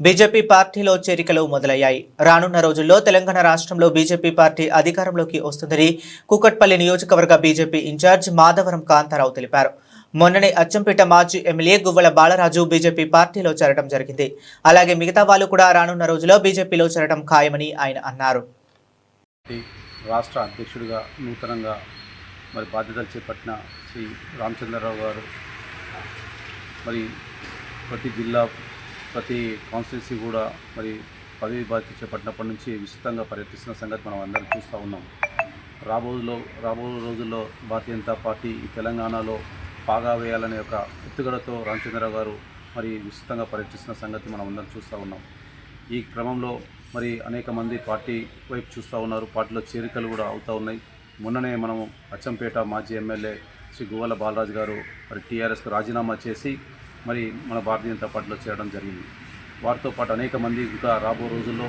BJP పార్టీలో చేరికలు మొదలయ్యాయి. రానున్న రోజుల్లో తెలంగాణ రాష్ట్రంలో బీజేపీ పార్టీ అధికారంలోకి వస్తుందని కూకట్పల్లి నియోజకవర్గ బీజేపీ ఇన్ఛార్జ్ మాధవరం కాంతారావు తెలిపారు. మొన్ననే అచ్చంపేట మాజీ ఎమ్మెల్యే గువ్వల బాలరాజు బీజేపీ పార్టీలో చేరడం జరిగింది. అలాగే మిగతా వాళ్ళు కూడా రానున్న రోజుల్లో బీజేపీలో చేరడం ఖాయమని ఆయన అన్నారు. రాష్ట్ర అధ్యక్షుడిగా నూతనంగా మరి బాధ్యతలు చేపట్టిన శ్రీ రామచంద్రరావు గారు మరి ప్రతి జిల్లా ప్రతి కాన్స్టిట్యున్సీ కూడా మరి పదవి బాధ్యత చేపట్టినప్పటి నుంచి విస్తృతంగా పర్యటిస్తున్న సంగతి మనం అందరం చూస్తూ ఉన్నాం. రాబోలో రాబో రోజుల్లో భారతీయ జనతా పార్టీ ఈ తెలంగాణలో పాగా వేయాలనే ఒక ఎత్తుగడతో రామచంద్రరావు గారు మరి విస్తృతంగా పర్యటిస్తున్న సంగతి మనం అందరం చూస్తూ ఉన్నాం. ఈ క్రమంలో మరి అనేక మంది పార్టీ వైపు చూస్తూ ఉన్నారు. పార్టీలో చేరికలు కూడా అవుతూ ఉన్నాయి. మొన్ననే మనము అచ్చంపేట మాజీ ఎమ్మెల్యే శ్రీ గువ్వల బాలరాజు గారు మరి టీఆర్ఎస్కు రాజీనామా చేసి మరి మన భారతీయ జనతా పార్టీలో చేరడం జరిగింది. వారితో పాటు అనేక మంది ఇంకా రాబో రోజుల్లో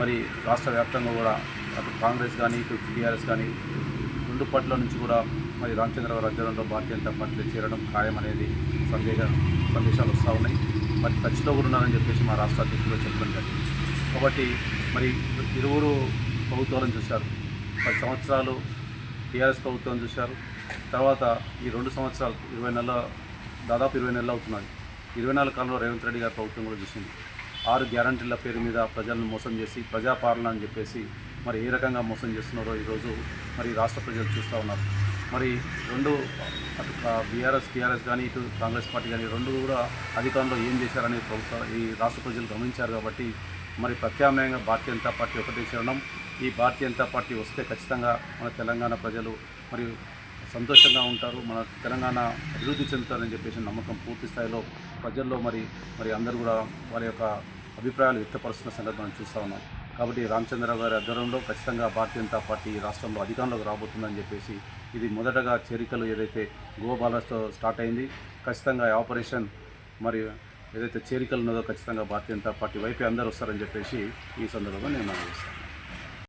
మరి రాష్ట్ర వ్యాప్తంగా కూడా అటు కాంగ్రెస్ కానీ ఇటు టీఆర్ఎస్ కానీ రెండు పార్టీల నుంచి కూడా మరి రామచంద్రరావు అధ్యయనంలో భారతీయ జనతా పార్టీలో చేరడం ఖాయం అనేది సందేహ సందేశాలు వస్తూ ఉన్నాయి. మరి ఖచ్చితంగా కూడా ఉన్నారని చెప్పేసి మా రాష్ట్ర అధ్యక్షులు చెప్పడం జరిగింది. కాబట్టి మరి ఇరువురు ప్రభుత్వాలను చూశారు. పది సంవత్సరాలు టీఆర్ఎస్ ప్రభుత్వం చూశారు. తర్వాత ఈ రెండు సంవత్సరాలు ఇరవై నెలల దాదాపు ఇరవై నెలలు అవుతున్నాయి ఇరవై నాలుగు కాలంలో రేవంత్ రెడ్డి గారి ప్రభుత్వం కూడా చూసింది. ఆరు గ్యారంటీల పేరు మీద ప్రజలను మోసం చేసి ప్రజాపాలన అని చెప్పేసి మరి ఏ రకంగా మోసం చేస్తున్నారో ఈరోజు మరి రాష్ట్ర ప్రజలు చూస్తూ ఉన్నారు. మరి రెండు అటు బీఆర్ఎస్ టీఆర్ఎస్ కానీ ఇటు కాంగ్రెస్ పార్టీ కానీ రెండు కూడా అధికారంలో ఏం చేశారని ప్రభుత్వ ఈ రాష్ట్ర ప్రజలు గమనించారు కాబట్టి మరి ప్రత్యామ్నాయంగా భారతీయ జనతా పార్టీ ఒకటే చేరడం ఈ భారతీయ జనతా పార్టీ వస్తే ఖచ్చితంగా మన తెలంగాణ ప్రజలు మరియు సంతోషంగా ఉంటారు. మన తెలంగాణ అభివృద్ధి చెందుతారని చెప్పేసి నమ్మకం పూర్తి స్థాయిలో ప్రజల్లో మరి మరి అందరూ కూడా వారి యొక్క అభిప్రాయాలు వ్యక్తపరుస్తున్న సంగతి మనం చూస్తూ ఉన్నాం. కాబట్టి రామచంద్రరావు గారి ఆధ్వర్యంలో ఖచ్చితంగా భారతీయ జనతా పార్టీ ఈ రాష్ట్రంలో అధికారంలోకి రాబోతుందని చెప్పేసి ఇది మొదటగా చేరికలు ఏదైతే గోబాలస్తో స్టార్ట్ అయింది ఖచ్చితంగా ఆపరేషన్ మరి ఏదైతే చేరికలు ఉన్నదో ఖచ్చితంగా భారతీయ జనతా పార్టీ వైపే అందరూ వస్తారని చెప్పేసి ఈ సందర్భంగా నేను మనం చేస్తాను